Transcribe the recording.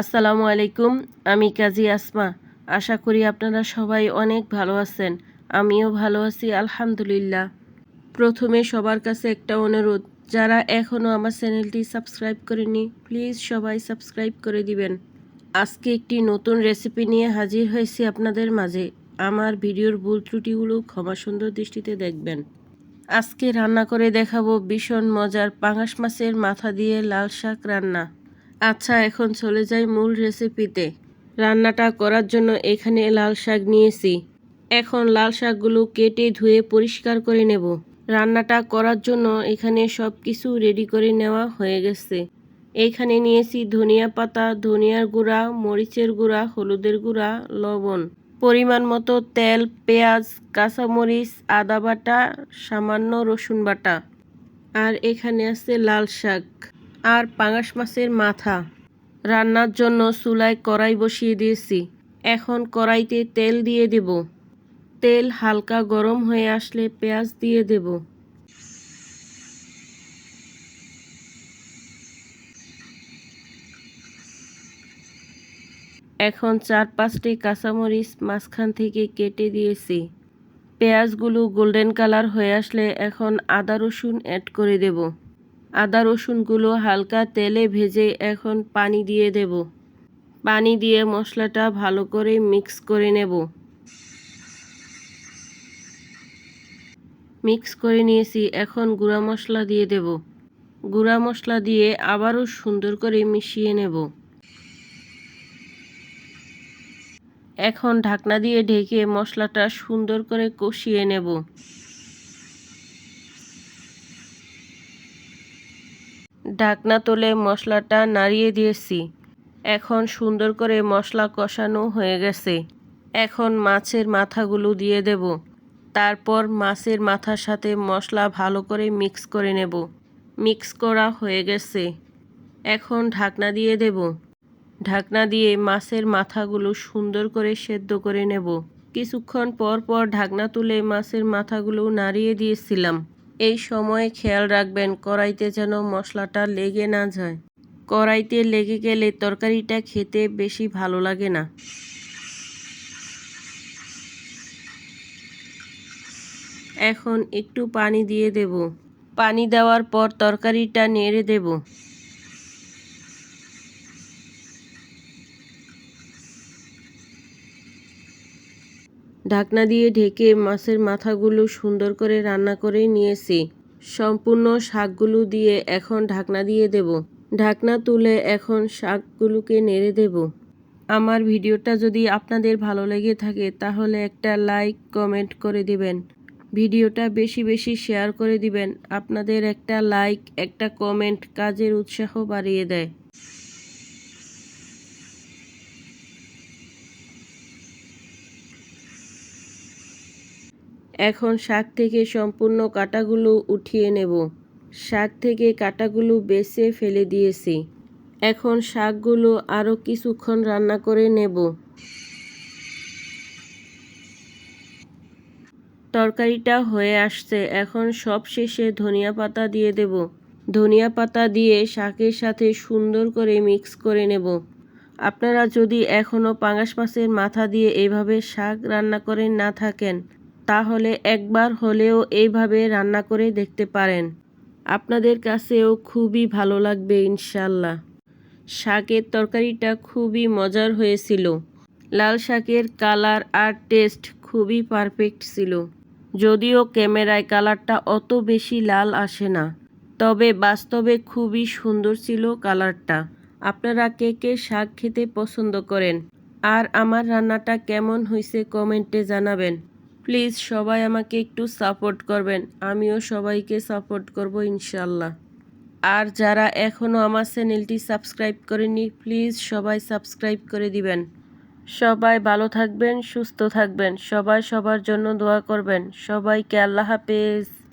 আসসালামু আলাইকুম, আমি কাজী আসমা। আশা করি আপনারা সবাই অনেক ভালো আছেন। আমিও ভালো আছি, আলহামদুলিল্লাহ। প্রথমে সবার কাছে একটা অনুরোধ, যারা এখনও আমার চ্যানেলটি সাবস্ক্রাইব করেনি প্লিজ সবাই সাবস্ক্রাইব করে দিবেন। আজকে একটি নতুন রেসিপি নিয়ে হাজির হয়েছি আপনাদের মাঝে। আমার ভিডিওর ভুল ত্রুটিগুলো ক্ষমা সুন্দর দৃষ্টিতে দেখবেন। আজকে রান্না করে দেখাবো ভীষণ মজার পাঙাশ মাছের মাথা দিয়ে লাল শাক রান্না। আচ্ছা এখন চলে যাই মূল রেসিপিতে রান্নাটা করার জন্য এখানে লাল শাক নিয়েছি। এখন লাল শাকগুলো কেটে ধুয়ে পরিষ্কার করে নেব। রান্নাটা করার জন্য এখানে সব কিছু রেডি করে নেওয়া হয়ে গেছে। এইখানে নিয়েছি ধনিয়া পাতা, ধনিয়ার গুঁড়া, মরিচের গুঁড়া, হলুদের গুঁড়া, লবণ। পরিমাণ মতো তেল, পেঁয়াজ, কাঁচামরিচ, আদা বাটা, সামান্য রসুন বাটা। আর এখানে আছে লাল শাক। আর পাঙাশ মাছের মাথা। রান্নার জন্য চুলায় কড়াই বসিয়ে দিয়েছি। এখন কড়াইতে তেল দিয়ে দেব। তেল হালকা গরম হয়ে আসলে পেঁয়াজ দিয়ে দেব। এখন চার পাঁচটি কাঁচামরিচ মাঝখান থেকে কেটে দিয়েছি। পেঁয়াজগুলো গোল্ডেন কালার হয়ে আসলে এখন আদা রসুন অ্যাড করে দেব। আদা রসুনগুলো হালকা তেলে ভেজে এখন পানি দিয়ে দেব। পানি দিয়ে মশলাটা ভালো করে মিক্স করে নেব। মিক্স করে নিয়েছি, এখন গুঁড়া মশলা দিয়ে দেব। গুঁড়া মশলা দিয়ে আবারও সুন্দর করে মিশিয়ে নেব। এখন ঢাকনা দিয়ে ঢেকে মশলাটা সুন্দর করে কষিয়ে নেব। ঢাকনা তুলে মশলাটা নাড়িয়ে দিয়েছি। এখন সুন্দর করে মশলা কষানো হয়ে গেছে। এখন মাছের মাথাগুলো দিয়ে দেব। তারপর মাছের মাথার সাথে মশলা ভালো করে মিক্স করে নেব। মিক্স করা হয়ে গেছে। এখন ঢাকনা দিয়ে দেব। ঢাকনা দিয়ে মাছের মাথাগুলো সুন্দর করে সেদ্ধ করে নেব। কিছুক্ষণ পর পর ঢাকনা তুলে মাছের মাথাগুলো নাড়িয়ে দিয়েছিলাম। এই সময় খেয়াল রাখবেন, কড়াইতে যেন মশলাটা লেগে না যায়। কড়াইতে লেগে গেলে তরকারিটা খেতে বেশি ভালো লাগে না। এখন একটু পানি দিয়ে দেব। পানি দেওয়ার পর তরকারিটা নেড়ে দেব। ঢাকনা দিয়ে ঢেকে মাছের মাথাগুলো সুন্দর করে রান্না করে নিয়েছি। সম্পূর্ণ শাকগুলো দিয়ে এখন ঢাকনা দিয়ে দেব। ঢাকনা তুলে এখন শাকগুলোকে নেড়ে দেব। আমার ভিডিওটা যদি আপনাদের ভালো লেগে থাকে, তাহলে একটা লাইক, কমেন্ট করে দিবেন। ভিডিওটা বেশি বেশি শেয়ার করে দিবেন। আপনাদের একটা লাইক, একটা কমেন্ট কাজের উৎসাহ বাড়িয়ে দেয়। এখন শাক থেকে সম্পূর্ণ কাটাগুলো উঠিয়ে নেব। শাক থেকে কাটাগুলো বেছে ফেলে দিয়েছি। এখন শাকগুলো আরও কিছুক্ষণ রান্না করে নেব। তরকারিটা হয়ে আসছে। এখন সব শেষে ধনিয়া পাতা দিয়ে দেব। ধনিয়া পাতা দিয়ে শাকের সাথে সুন্দর করে মিক্স করে নেব। আপনারা যদি এখনও পাঙাশ মাছের মাথা দিয়ে এভাবে শাক রান্না করে না থাকেন তাহলে একবার হলেও এইভাবে রান্না করে দেখতে পারেন। আপনাদের কাছেও খুবই ভালো লাগবে ইনশাল্লাহ শাকের তরকারিটা খুবই মজার হয়েছিল। লাল শাকের কালার আর টেস্ট খুবই পারফেক্ট ছিল। যদিও ক্যামেরায় কালারটা অত বেশি লাল আসে না। তবে বাস্তবে খুবই সুন্দর ছিল কালারটা। আপনারা কে কে শাক খেতে পছন্দ করেন? আর আমার রান্নাটা কেমন হয়েছে কমেন্টে জানাবেন। প্লিজ সবাই আমাকে একটু সাপোর্ট করবেন। আমিও সবাইকে সাপোর্ট করব ইনশাল্লাহ আর যারা এখনও আমার চ্যানেলটি সাবস্ক্রাইব করেনি প্লিজ সবাই সাবস্ক্রাইব করে দিবেন। সবাই ভালো থাকবেন, সুস্থ থাকবেন। সবাই সবার জন্য দোয়া করবেন। সবাইকে আল্লাহ হাফেজ।